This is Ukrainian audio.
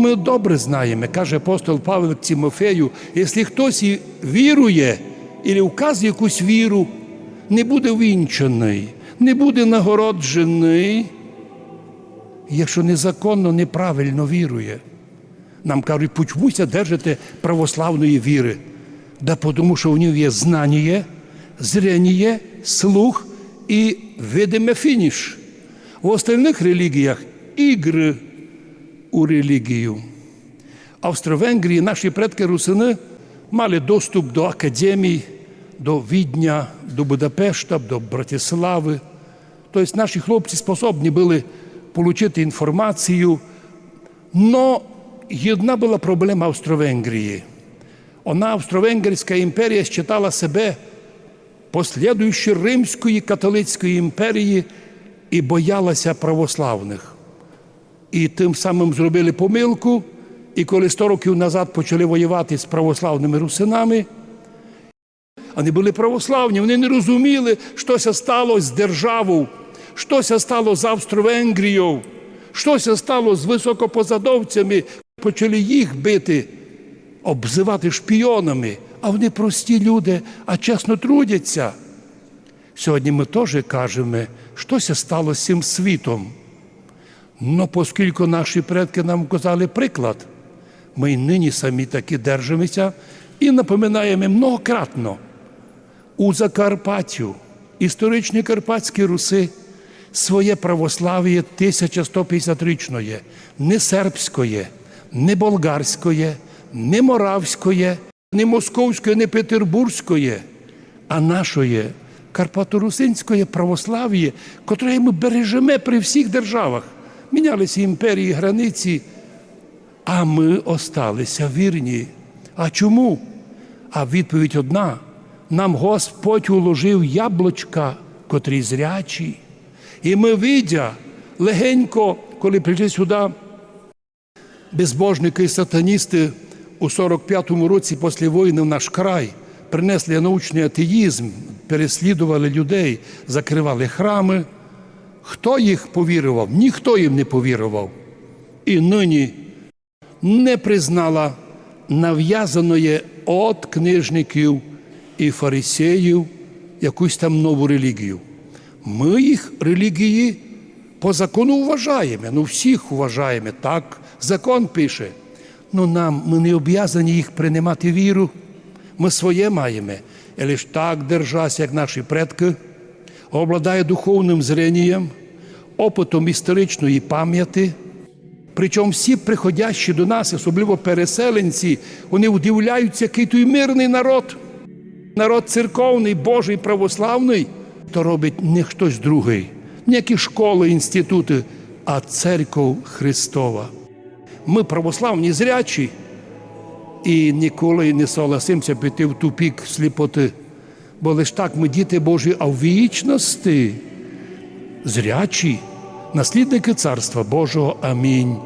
Ми добре знаємо, каже апостол Павел Тимофею, якщо хтось вірує, і вказує якусь віру, не буде вінчаний, не буде нагороджений, якщо незаконно, неправильно вірує. Нам кажуть, почмуся держите православної віри. Да тому що в нього є знання, зрення, слух і видиме фініш. В остальних релігіях ігри у релігію. Австро-Венгрії наші предки русини мали доступ до академій, до Відня, до Будапешта, до Братислави. Тобто наші хлопці способні були отримати інформацію. Но одна була проблема Австро-Венгрії. Вона, Австро-Венгерська імперія, считала себе послідуючою Римської католицької імперії і боялася православних. І тим самим зробили помилку. І коли 100 років назад почали воювати з православними русинами, вони були православні, вони не розуміли, щось сталося з державою, щось стало з Австро-Венгрією, щось стало з високопосадовцями, почали їх бити, обзивати шпіонами, а вони прості люди, а чесно трудяться. Сьогодні ми теж кажемо, щось стало з цим світом. Но оскільки наші предки нам казали приклад, ми й нині самі таки держимося і напоминаємо многократно у Закарпаттю, історичні Карпатські Руси, своє православ'я 1150-річної, не сербської, не болгарської, не моравської, не московської, не петербурзької, а нашої карпаторусинської православ'я, котре ми бережемо при всіх державах. Мінялися імперії, границі, а ми осталися вірні. А чому? А відповідь одна: нам Господь уложив яблучка, котрі зрячі. І ми, видя, легенько, коли прийшли сюди безбожники і сатаністи у 45-му році після війни в наш край принесли научний атеїзм, переслідували людей, закривали храми. Хто їх повірував? Ніхто їм не повірував. І нині не признала нав'язаної от книжників і фарисеїв якусь там нову релігію. Ми їх релігії по закону вважаємо, ну всіх вважаємо, так, закон пише. Ну нам ми не об'язані їх приймати віру. Ми своє маємо. І лише так держась, як наші предки, обладає духовним зренням, опитом історичної пам'яті. Причому всі приходящі до нас, особливо переселенці, вони удивляються, який той мирний народ. Народ церковний, Божий, православний, то робить не хтось другий, ніякі школи, інститути, а церков Христова. Ми православні зрячі і ніколи не согласимося піти в тупік сліпоти. Бо лиш так ми діти Божі, а в вічності зрячі, наслідники Царства Божого. Амінь.